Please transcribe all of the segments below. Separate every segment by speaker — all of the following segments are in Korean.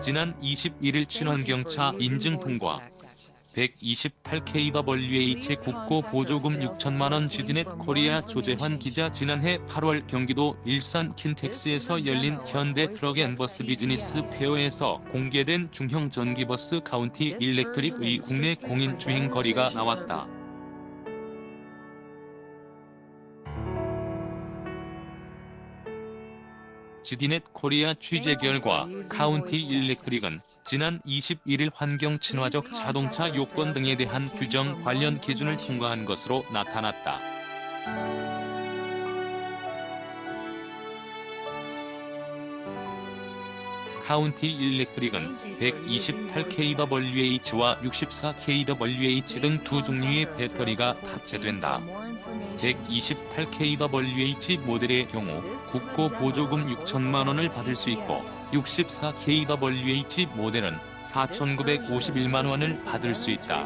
Speaker 1: 지난 21일 친환경차 인증 통과 128kWH 국고 보조금 6천만원 지디넷 코리아 조재환 기자 지난해 8월 경기도 일산 킨텍스에서 열린 현대 트럭 앤버스 비즈니스 페어에서 공개된 중형 전기버스 카운티 일렉트릭의 국내 공인 주행 거리가 나왔다. 지디넷 코리아 취재 결과 카운티 일렉트릭은 지난 21일 환경 친화적 자동차 요건 등에 대한 규정 관련 기준을 통과한 것으로 나타났다. 카운티 일렉트릭은 128kWh와 64kWh 등 두 종류의 배터리가 탑재된다. 128kWh 모델의 경우 국고 보조금 6천만 원을 받을 수 있고 64kWh 모델은 4,951만 원을 받을 수 있다.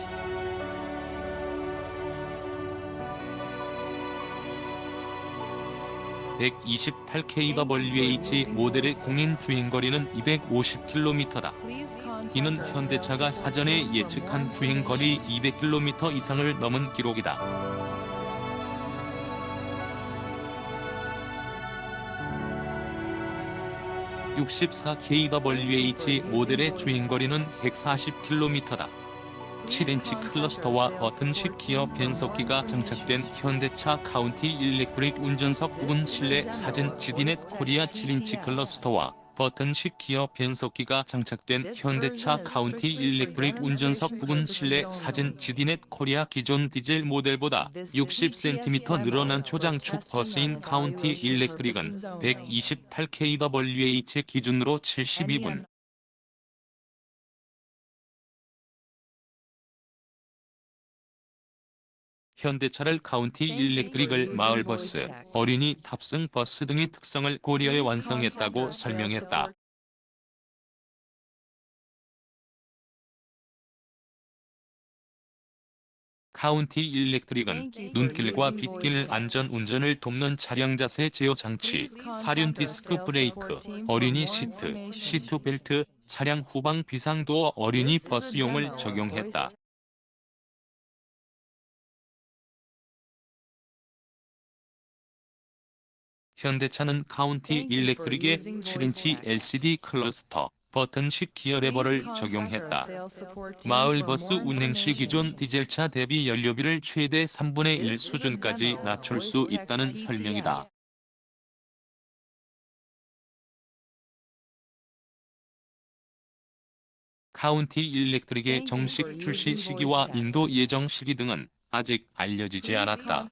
Speaker 1: (128kWh) 모델의 공인 주행 거리는 250km다. 이는 현대차가 사전에 예측한 주행 거리 200km 이상을 넘은 기록이다. (64kWh) 모델의 주행거리는 (140km다) 7인치 클러스터와 버튼식 기어 변속기가 장착된 현대차 카운티 일렉트릭 운전석 부분 실내 사진 지디넷 코리아 7인치 클러스터와 버튼식 기어 변속기가 장착된 현대차 카운티 일렉트릭 운전석 부분 실내 사진 지디넷 코리아 기존 디젤 모델보다 60cm 늘어난 초장축 버스인 카운티 일렉트릭은 128kWh 기준으로 72분 현대차를 카운티 일렉트릭을 마을버스, 어린이 탑승 버스 등의 특성을 고려해 완성했다고 설명했다. 카운티 일렉트릭은 눈길과 빗길 안전 운전을 돕는 차량 자세 제어 장치, 사륜 디스크 브레이크, 어린이 시트, 시트 벨트, 차량 후방 비상도어 어린이 버스용을 적용했다. 현대차는 카운티 일렉트릭에 7인치 LCD 클러스터, 버튼식 기어 레버를 적용했다. 마을버스 운행 시 기존 디젤차 대비 연료비를 최대 3분의 1 수준까지 낮출 수 있다는 설명이다. 카운티 일렉트릭의 정식 출시 시기와 인도 예정 시기 등은 아직 알려지지 않았다.